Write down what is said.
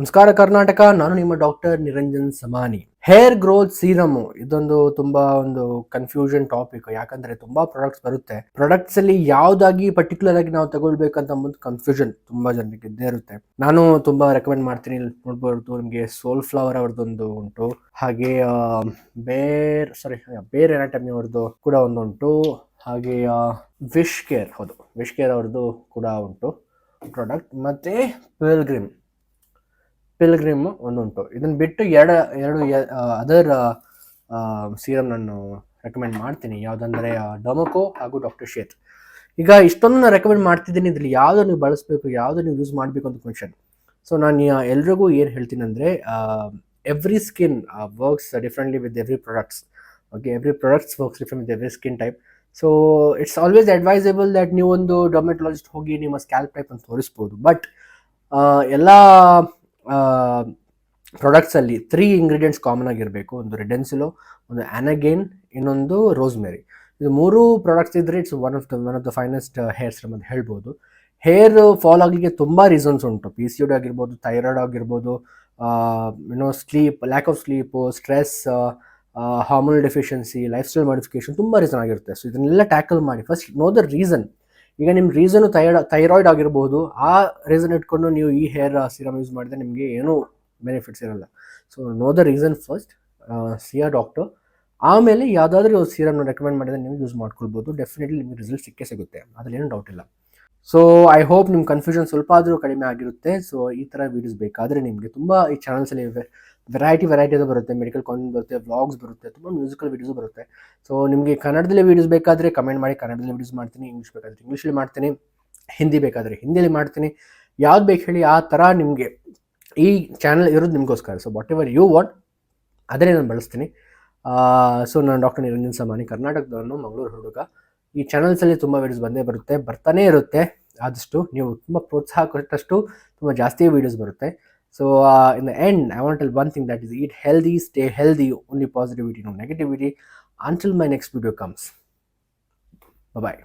ನಮಸ್ಕಾರ ಕರ್ನಾಟಕ, ನಾನು ನಿಮ್ಮ doctor Niranjan Samani. Hair growth serum, ಇದೊಂದು ತುಂಬಾ ಒಂದು ಕನ್ಫ್ಯೂಷನ್ ಟಾಪಿಕ್ ಯಾಕಂದ್ರೆ ತುಂಬಾ ಪ್ರಾಡಕ್ಟ್ಸ್ ಬರುತ್ತೆ. ಪ್ರಾಡಕ್ಟ್ಸ್ ಅಲ್ಲಿ ಯಾವ್ದಾಗಿ ಪರ್ಟಿಕ್ಯುಲರ್ ಆಗಿ ನಾವು ತಗೊಳ್ಬೇಕಂತ ಒಂದು ಕನ್ಫ್ಯೂಷನ್ ತುಂಬಾ ಜನರಿಗೆ ಇದ್ದೇ ಇರುತ್ತೆ. ನಾನು ತುಂಬಾ ರೆಕಮೆಂಡ್ ಮಾಡ್ತೀನಿ ನೋಡ್ಬಾರ್ದು ನಿಮಗೆ ಸೋಲ್ ಫ್ಲವರ್ ಅವ್ರದ್ದೊಂದು ಉಂಟು. ಹಾಗೆ ಬೇರ್ ಸಾರಿ ಬೇರ್ ಎನಾಟಮಿ ಅವ್ರದ್ದು ಕೂಡ ಒಂದು ಉಂಟು. ಹಾಗೆ ವಿಶ್ ಕೇರ್, ಹೌದು, ವಿಶ್ ಕೇರ್ ಅವ್ರದ್ದು ಕೂಡ ಉಂಟು ಪ್ರಾಡಕ್ಟ್ ಮತ್ತೆ ಪಿಲ್ಗ್ರಿಮ್ ಪಿಲ್ಗ್ರಿಮ್ ಒಂದುಂಟು. ಇದನ್ನು ಬಿಟ್ಟು ಎರಡು ಎರಡು ಅದರ್ ಸೀರಮ್ ನಾನು ರೆಕಮೆಂಡ್ ಮಾಡ್ತೀನಿ. ಯಾವುದಂದ್ರೆ ಡೊಮೊಕೊ ಹಾಗೂ ಡಾಕ್ಟರ್ ಶೇತ್ ಈಗ ಇಷ್ಟೊಂದು ನಾನು ರೆಕಮೆಂಡ್ ಮಾಡ್ತಿದ್ದೀನಿ. ಇದ್ರಲ್ಲಿ ಯಾವುದು ನೀವು ಬಳಸಬೇಕು ಯಾವುದು ನೀವು ಯೂಸ್ ಮಾಡಬೇಕು ಅಂತ ಕ್ವಶನ್ ಸೊ ನಾನು ಎಲ್ರಿಗೂ ಏನು ಹೇಳ್ತೀನಿ ಅಂದರೆ every skin works differently with every products okay every products works different with every skin type so it's always advisable that ಒಂದು ಡೊಮೆಟೊಲಾಜಿಸ್ಟ್ ಹೋಗಿ ನಿಮ್ಮ ಸ್ಕ್ಯಾಲ್ಪ್ ಟೈಪ್ ಅಂತ ತೋರಿಸ್ಬೋದು. ಬಟ್ ಎಲ್ಲ ಪ್ರಾಡಕ್ಟ್ಸಲ್ಲಿ ತ್ರೀ ಇಂಗ್ರೀಡಿಯೆಂಟ್ಸ್ ಕಾಮನ್ ಆಗಿರಬೇಕು. ಒಂದು ರೆಡೆನ್ಸಿಲೋ, ಒಂದು ಆ್ಯನಗೇನ್ ಇನ್ನೊಂದು ರೋಸ್ಮೆರಿ. ಇದು ಮೂರು ಪ್ರಾಡಕ್ಟ್ಸ್ ಇದ್ದರೆ it's one of the one of the finest hair serum ಅಂತ ಹೇಳ್ಬೋದು. ಹೇರ್ ಫಾಲ್ ಆಗಲಿಕ್ಕೆ ತುಂಬ ರೀಸನ್ಸ್ ಉಂಟು. ಪಿ ಸಿ ಡಿ ಆಗಿರ್ಬೋದು ಥೈರಾಯ್ಡ್ ಆಗಿರ್ಬೋದು ಏನೋ sleep lack of sleep stress hormonal deficiency lifestyle modification ತುಂಬ ರೀಸನ್ ಆಗಿರುತ್ತೆ. ಸೊ ಇದನ್ನೆಲ್ಲ ಟ್ಯಾಕಲ್ ಮಾಡಿ. ಫಸ್ಟ್ ನೋ ದ ರೀಸನ್ ಈಗ ನಿಮ್ಮ ರೀಸನ್ ಥೈರಾಯ್ಡ್ ಥೈರಾಯ್ಡ್ ಆಗಿರ್ಬೋದು, ಆ ರೀಸನ್ ಇಟ್ಕೊಂಡು ನೀವು ಈ ಹೇರ್ ಸಿರಮ್ ಯೂಸ್ ಮಾಡಿದ್ರೆ ನಿಮಗೆ ಏನೂ ಬೆನಿಫಿಟ್ಸ್ ಇರಲ್ಲ. So know the reason first see a doctor ಆಮೇಲೆ ಯಾವುದಾದ್ರೂ ಸೀರಮ್ನ ರೆಕಮೆಂಡ್ ಮಾಡಿದ್ರೆ ನೀವು ಯೂಸ್ ಮಾಡ್ಕೊಳ್ಬೋದು. ಡೆಫಿನೆಟ್ಲಿ ನಿಮಗೆ ರಿಸಲ್ಟ್ ಸಿಕ್ಕೇ ಸಿಗುತ್ತೆ. ಅದ್ರಲ್ಲಿ ಏನು ಡೌಟ್ ಇಲ್ಲ. ಸೊ ಐ ಹೋಪ್ ನಿಮ್ಮ ಕನ್ಫ್ಯೂಷನ್ ಸ್ವಲ್ಪ ಆದರೂ ಕಡಿಮೆ ಆಗಿರುತ್ತೆ. ಸೊ ಈ ಥರ ವೀಡಿಯೋಸ್ ಬೇಕಾದರೆ ನಿಮಗೆ ತುಂಬ ಈ ಚಾನಲ್ಸಲ್ಲಿ ವೆರೈಟಿ ವೆರೈಟಿ ಅದು ಬರುತ್ತೆ ಮೆಡಿಕಲ್ ಕಾಂಟೆಂಟ್ ಬರುತ್ತೆ ವ್ಲಾಗ್ಸ್ ಬರುತ್ತೆ, ತುಂಬ ಮ್ಯೂಸಿಕಲ್ ವೀಡಿಯೋಸ್ ಬರುತ್ತೆ. ಸೊ ನಿಮಗೆ ಕನ್ನಡದಲ್ಲಿ ವೀಡಿಯೋಸ್ ಬೇಕಾದರೆ ಕಮೆಂಟ್ ಮಾಡಿ, ಕನ್ನಡದಲ್ಲಿ ವೀಡಿಯೋಸ್ ಮಾಡ್ತೀನಿ ಇಂಗ್ಲೀಷ್ ಬೇಕಾದರೆ ಇಂಗ್ಲೀಷಲ್ಲಿ ಮಾಡ್ತೀನಿ ಹಿಂದಿ ಬೇಕಾದರೆ ಹಿಂದಿಯಲ್ಲಿ ಮಾಡ್ತೀನಿ. ಯಾವ್ದು ಬೇಕು ಹೇಳಿ ಆ ಥರ ನಿಮಗೆ ಈ ಚಾನಲ್ ಇರೋದು ನಿಮಗೋಸ್ಕರ. So whatever you want ಅದನ್ನೇ ನಾನು ಬಳಸ್ತೀನಿ. ಸೊ ನಾನು ಡಾಕ್ಟರ್ ನಿರಂಜನ್ ಸಮಾನಿ, ಕರ್ನಾಟಕದವನು, ಮಂಗಳೂರು ಹುಡುಗ. ಈ ಚಾನಲ್ಸಲ್ಲಿ ತುಂಬ ವೀಡಿಯೋಸ್ ಬಂದೇ ಬರುತ್ತೆ, ಬರ್ತಾನೇ ಇರುತ್ತೆ. ಆದಷ್ಟು ನೀವು ತುಂಬ ಪ್ರೋತ್ಸಾಹ ಕೊಟ್ಟಷ್ಟು ತುಂಬ ಜಾಸ್ತಿ ವೀಡಿಯೋಸ್ ಬರುತ್ತೆ. So uh, in the end, I want to tell one thing that is eat healthy, stay healthy, only positivity, no negativity. Until my next video comes. Bye-bye.